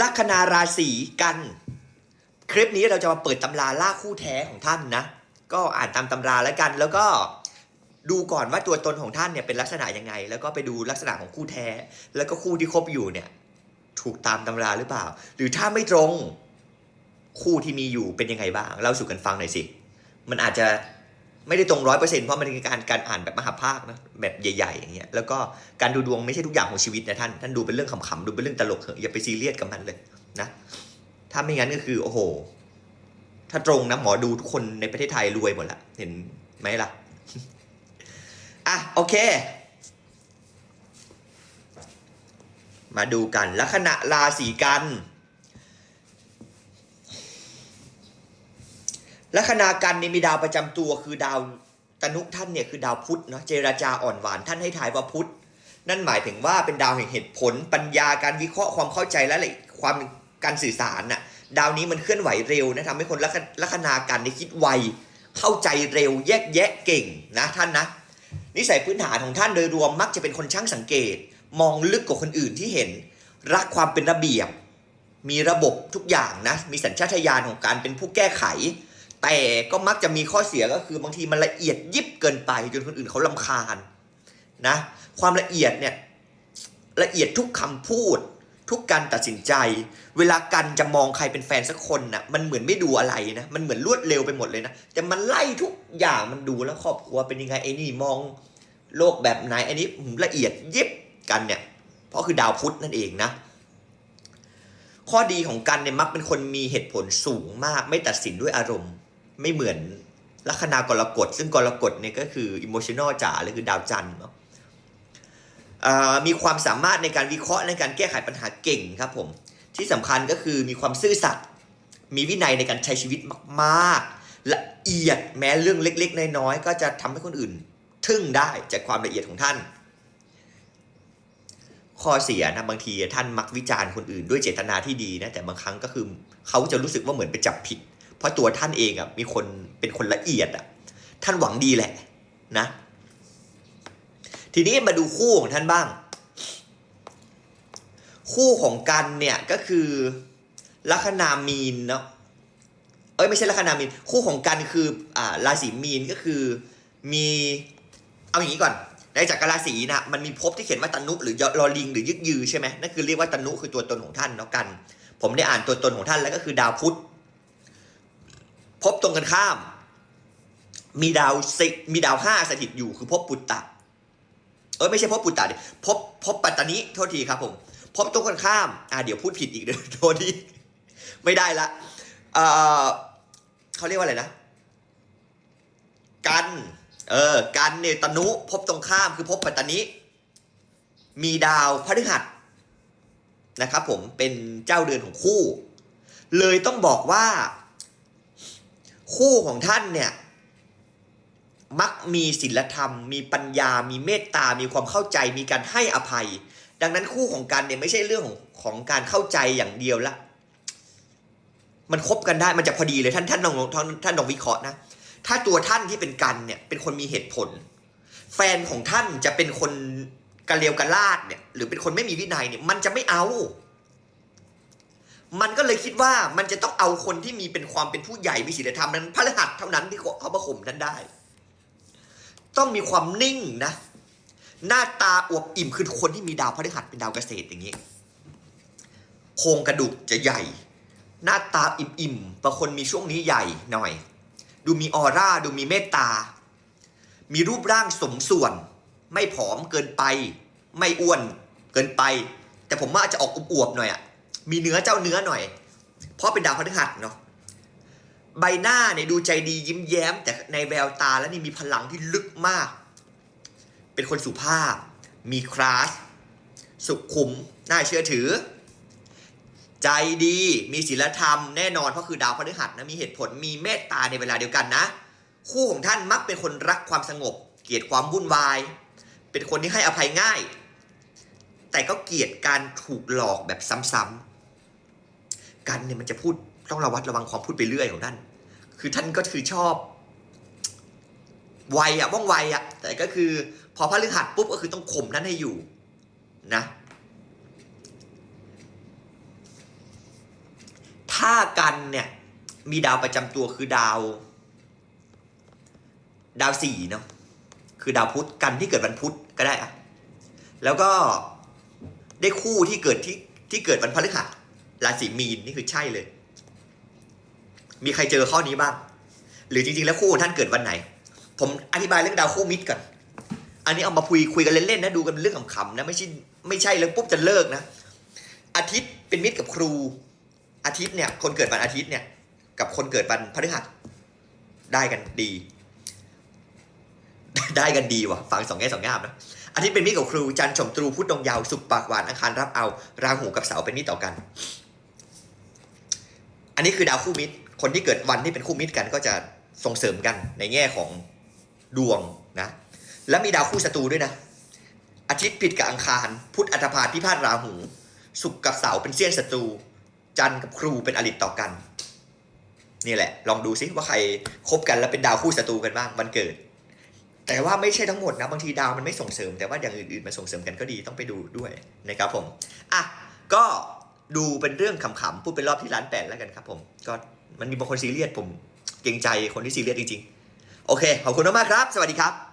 ลัคนาราศีกัน คลิปนี้เราจะมาเปิดตำราล่าคู่แท้ของท่านนะ ก็อ่านตามตำราแล้วกัน แล้วก็ดูก่อนว่าตัวตนของท่านเนี่ยเป็นลักษณะยังไง แล้วก็ไปดูลักษณะของคู่แท้ แล้วก็คู่ที่คบอยู่เนี่ย ถูกตามตำราหรือเปล่า หรือถ้าไม่ตรงคู่ที่มีอยู่เป็นยังไงบ้างเล่าสู่กันฟังหน่อยสิ มันอาจจะ ไม่ได้ตรงร้อยเปอร์เซ็นต์เพราะมันเป็นการการอ่านแบบมหาภาคนะแบบใหญ่ๆอย่างเงี้ยแล้วก็การดูดวงไม่ใช่ทุกอย่างของชีวิตนะท่านท่านดูเป็นเรื่องขำๆดูเป็นเรื่องตลกเถอะอย่าไปซีเรียสกับมันเลยนะถ้าไม่งั้นก็คือโอ้โห ถ้าตรงนะหมอดูทุกคนในประเทศไทยรวยหมดละเห็นไหมล่ะอะโอเค มาดูกันลัคนาราศีกัน ลัคนากันนี่มีดาวประจำตัวคือดาวตนุท่านเนี่ยคือดาวพุธเนาะเจราจาอ่อนหวานท่านให้ทายว่าพุธนั่นหมายถึงว่าเป็นดาวแห่งเหตุผล ปัญญาการวิเคราะห์ความเข้าใจและอะไรความการสื่อสารน่ะดาวนี้มันเคลื่อนไหวเร็วนะทำให้คนลัคนากันได้คิดไวเข้าใจเร็วแยกแยะเก่งนะท่านนะนิสัยพื้นฐานของท่านโดยรวมมักจะเป็นคนช่างสังเกต มองลึกกว่าคนอื่นที่เห็น รักความเป็นระเบียบ มีระบบทุกอย่างนะมีสัญชาตญาณของการเป็นผู้แก้ไข แต่ก็มักจะมีข้อเสียก็คือบางทีมันละเอียดยิบเกินไปจนคนอื่นเขาลำคาญนะความละเอียดเนี่ยละเอียดทุกคำพูด ทุกการตัดสินใจ เวลากันจะมองใครเป็นแฟนสักคนนะ่ะมันเหมือนไม่ดูอะไรนะมันเหมือนรวดเร็วไปหมดเลยนะแต่มันไล่ทุกอย่างมันดูแล้วครอบครัวเป็นยังไงไอ้นี่มองโลกแบบไหนอันนี้ละเอียดยิบกันเนี่ยเพราะคือดาวพุธนั่นเองนะข้อดีของกันเนี่ยมักเป็นคนมีเหตุผลสูงมากไม่ตัดสินด้วยอารมณ์ ไม่เหมือนลัคนากรกฎซึ่งกรกฎเนี่ยก็คืออิโมชันอลจ๋าเลยคือดาวจันทร์เนาะมีความสามารถในการวิเคราะห์ในการแก้ไขปัญหาเก่งครับผมที่สำคัญก็คือมีความซื่อสัตย์มีวินัยในการใช้ชีวิตมากๆ ละเอียดแม้เรื่องเล็ก ๆ น้อยๆก็จะทำให้คนอื่น ทึ่งได้จากความละเอียดของท่าน ข้อเสียนะบางทีท่านมักวิจารณ์คนอื่นด้วยเจตนาที่ดีนะแต่บางครั้งก็คือเขาจะรู้สึกว่าเหมือนไปจับผิด ราะตัวท่านเองอะมีคนเป็นคนละเอียดอะท่านหวังดีแหละนะ ทีนี้มาดูคู่ของท่านบ้าง คู่ของกันเนี่ยก็คือลัคนามีนเนาะเอ้ยไม่ใช่ลัคนามีน คู่ของกันคืออ่าราศีมีนก็คือมีเอาอย่างนี้ก่อนในจักรราศีนะมันมีภพที่เขียนว่าตนุหรือลอลิง หรือยึกยือใช่ไหมนั่นคือเรียกว่าตนุคือตัวตนของท่านเนาะกัน ผมได้อ่านตัวตนของท่านแล้วก็คือดาวพุธ ภพตรงกันข้าม มีดาวสิมีดาวห้าสถิตอยู่คือภพปุตตะ เออไม่ใช่ภพปุตตะดิพภพบปัตตานิโทษทีครับผมภพตรงกันข้าม อ่าเดี๋ยวพูดผิดอีกเดี๋ยวโทษทีไม่ได้ละเออเขาเรียกว่าอะไรนะ กัน เออ กันเนตนุภพตรงข้ามคือภพปัตตานิมีดาวพฤหัสนะครับผมเป็นเจ้าเดือนของคู่ เลยต้องบอกว่า คู่ของท่านเนี่ย มักมีศีลธรรม มีปัญญา มีเมตตา มีความเข้าใจ มีการให้อภัย ดังนั้นคู่ของกันเนี่ยไม่ใช่เรื่องของของการเข้าใจอย่างเดียวละ มันคบกันได้มันจะพอดีเลยท่านท่านลองท่านท่านลองวิเคราะห์นะ ถ้าตัวท่านที่เป็นกันเนี่ย เป็นคนมีเหตุผล แฟนของท่านจะเป็นคนกระเลวกระลาดเนี่ย หรือเป็นคนไม่มีวินัยเนี่ย มันจะไม่เอา มันก็เลยคิดว่ามันจะต้องเอาคนที่มีเป็นความเป็นผู้ใหญ่มีศีลธรรมนั้นพระรหัสเท่านั้นที่เขาประข่มท่านได้ ต้องมีความนิ่งนะ หน้าตาอวบอิ่มคือคนที่มีดาวพระฤหัสเป็นดาวเกษตรอย่างนี้โครงกระดูกจะใหญ่ หน้าตาอิ่มๆบางคนมีช่วงนี้ใหญ่หน่อย ดูมีออร่าดูมีเมตตา มีรูปร่างสมส่วน ไม่ผอมเกินไป ไม่อ้วนเกินไป แต่ผมว่าจจะออกอวบๆหน่อยอะ มีเนื้อเจ้าเนื้อหน่อย เพราะเป็นดาวพฤหัสเนาะใบหน้าเนี่ยดูใจดียิ้มแย้ม แต่ในแววตาแล้วนี่มีพลังที่ลึกมาก เป็นคนสุภาพ มีคลาส สุขุม น่าเชื่อถือ ใจดี มีศีลธรรมแน่นอนเพราะคือดาวพฤหัสนะมีเหตุผลมีเมตตาในเวลาเดียวกันนะ คู่ของท่านมักเป็นคนรักความสงบ เกลียดความวุ่นวาย เป็นคนที่ให้อภัยง่าย แต่ก็เกลียดการถูกหลอกแบบซ้ำๆ กันเนี่ยมันจะพูดต้องระวัดระวังความพูดไปเรื่อยของท่าน คือท่านก็คือชอบไวอะว่องไวอะแต่ก็คือ พอพระฤหัสปุ๊บก็คือต้องข่มท่านให้อยู่นะ ถ้ากันเนี่ยมีดาวประจำตัวคือดาว ดาวสี่เนาะคือดาวพุธกันที่เกิดวันพุธก็ได้อะแล้วก็ได้คู่ที่เกิดที่ที่เกิดวันพฤหัส ราศีมีนนี่คือใช่เลย มีใครเจอข้อนี้บ้าง หรือจริง ๆ แล้วคู่ของท่านเกิดวันไหน ผมอธิบายเรื่องดาวคู่มิตรก่อนอันนี้เอามาคุยคุยกันเล่นๆนะดูกันเรื่องขำๆนะไม่ใช่ไม่ใช่แล้วปุ๊บจะเลิกนะอาทิตย์เป็นมิตรกับครู อาทิตย์เนี่ย คนเกิดวันอาทิตย์เนี่ย กับคนเกิดวันพฤหัสได้กันดี ได้กันดีว่ะฟังสองแง่สองงามนะอาทิตย์เป็นมิตรกับครูจันทร์ชมตรูพุธดงยาวสุขปากหวานอังคารรับเอา ราหูกับเสาเป็นมิตรต่อกัน อันนี้คือดาวคู่มิตร คนที่เกิดวันที่เป็นคู่มิตรกันก็จะส่งเสริมกันในแง่ของดวงนะ และมีดาวคู่ศัตรูด้วยนะ อาทิตย์ผิดกับอังคาร พุธอัตภาพิพาทราหูศุกกับเสาเป็นเสี้ยนศัตรู จันทร์กับครูเป็นอริต่อกัน นี่แหละ ลองดูซิว่าใครคบกันแล้วเป็นดาวคู่ศัตรูกันบ้างวันเกิด แต่ว่าไม่ใช่ทั้งหมดนะบางทีดาวมันไม่ส่งเสริม แต่ว่าอย่างอื่นๆมันส่งเสริมกันก็ดีต้องไปดูด้วยนะครับผมอะก็ ดูเป็นเรื่องขำๆพูดเป็นรอบที่ร้านแปดแล้วกันครับผม ก็มันมีบางคนซีเรียสผมเกรงใจคนที่ซีเรียสจริงๆ โอเค ขอบคุณมากๆครับ สวัสดีครับ